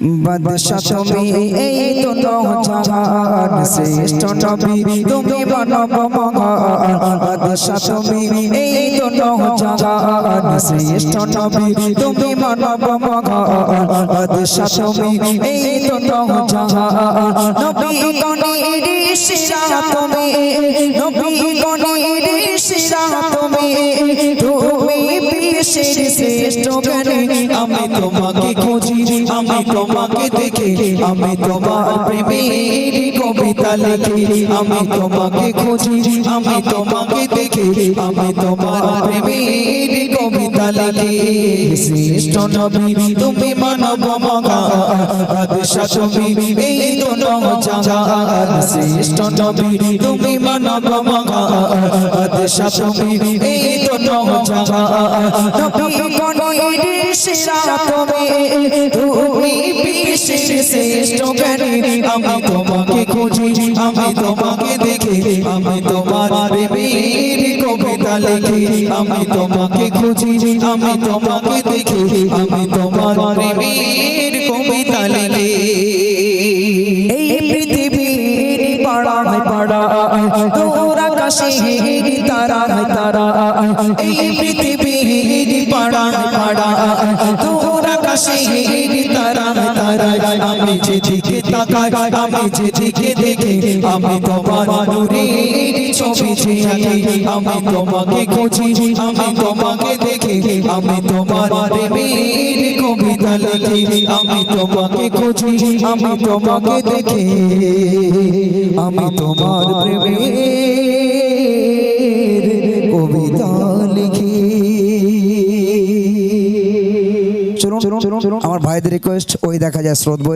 বাদশা তুমি এই তো নজান শ্রেষ্ঠ নবী। তুমি মানব মহান বাদশা তুমি এই তো নজান শ্রেষ্ঠ নবী। তুমি মানব মহান বাদশা তুমি এই তো নজান নবী গণের শিরা তুমি। নবী গণের শিরা তুমি। তুমি বিশ্বের শ্রেষ্ঠ জ্ঞানী আমি তোমাকে খুঁজি আমি তোমাকে দেখে আমি তোমার প্রেমের কবিতা লিখি আমি তোমাকে খুঁজি আমি তোমাকে দেখে আমি তোমার প্রেমের কবিতা লিখি। শ্রেষ্ঠ নবী তুমি মানব মগা তুমি এই জাহান শ্রেষ্ঠ নবী তুমি মানব মগা এই দোনো জাহান নবী গণের জ্ঞানী। আমি তোমাকে খুঁজি, আমি তোমাকে দেখে, আমি তোমার কবিতা লিখি। আমি তোমাকে খুঁজি, আমি তোমাকে দেখে, আমি তোমার কবিতা লিখি। এই পৃথিবীর পাড়ায় তোর আকাশে তারা তারা এই পৃথিবীর পাড়া পাড়ায় আমি যেদিকে তাকাই আমি যেদিকে দেখি আমি তোমার নূরের ছবি আঁকি আমি তোমাকে খুঁজি, আমি তোমাকে দেখি আমি তোমার প্রেমের কবিতা লিখি। আমি তোমাকে খুঁজি, আমি তোমাকে দেখি আমি তোমার প্রেমের কবিতা লিখি। চলুন চলুন আমার ভাইদের রিকোয়েস্ট ওই দেখা যায় স্রোত